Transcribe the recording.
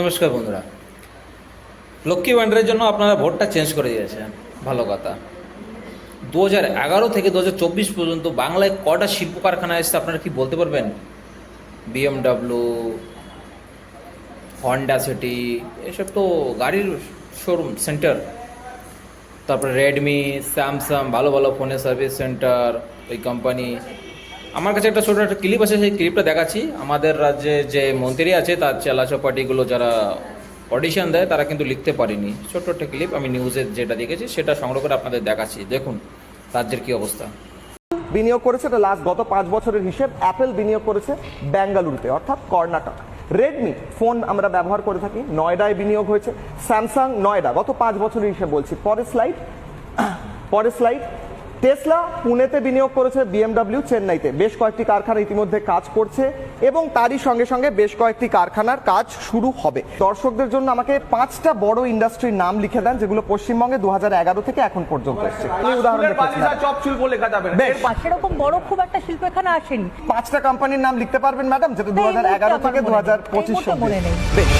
নমস্কার বন্ধুরা। লক্ষ্মী ভাণ্ডারের জন্য আপনারা ভোটটা চেঞ্জ করে দিয়েছেন। ভালো কথা। দু হাজার এগারো থেকে দু হাজার চব্বিশ পর্যন্ত বাংলায় কটা শিল্প কারখানা এসেছে আপনারা কি বলতে পারবেন? বিএমডাব্লিউ হন্ডা সিটি এসব তো গাড়ির শোরুম সেন্টার তারপরে রেডমি স্যামসাং ভালো ভালো ফোনের সার্ভিস সেন্টার ওই কোম্পানি আমার কাছে একটা ছোটো একটা ক্লিপ আছে, সেই ক্লিপটা দেখাচ্ছি। আমাদের রাজ্যে যে মন্ত্রী আছে, তার চেলা চপাটিগুলো যারা অডিশন দেয়, তারা কিন্তু লিখতে পারেনি। ছোট্ট একটা ক্লিপ আমি নিউজে যেটা দেখেছি, সেটা সংগ্রহ করে আপনাদের দেখাচ্ছি। দেখুন, রাজ্যের কী অবস্থা। বিনিয়োগ করেছে এটা লাস্ট গত পাঁচ বছরের হিসেব অ্যাপেল বিনিয়োগ করেছে বেঙ্গালুরুতে অর্থাৎ কর্ণাটক। রেডমি ফোন আমরা ব্যবহার করে থাকি, নয়ডায় বিনিয়োগ হয়েছে। স্যামসাং নয়ডা, গত পাঁচ বছরের হিসেব বলছি। পরের স্লাইড পরের স্লাইড টেসলা পুনেতে বিনিয়োগ করেছে বিএমডব্লিউ চেন্নাইতে। বেশ কয়েকটি কারখানা ইতিমধ্যে কাজ করছে এবং তারই সঙ্গে সঙ্গে বেশ কয়েকটি কারখানার কাজ শুরু হবে। দর্শকদের জন্য আমাকে পাঁচটা বড় ইন্ডাস্ট্রির নাম লিখে দেন যেগুলো পশ্চিমবঙ্গে দু হাজার এগারো থেকে এখন পর্যন্ত এসছে। উদাহরণ। সেরকম বড় খুব একটা শিল্প এখানে আসেনি। পাঁচটা কোম্পানির নাম লিখতে পারবেন ম্যাডাম যেটা দু হাজার এগারো থেকে দু হাজার পঁচিশ মনে। বেশ।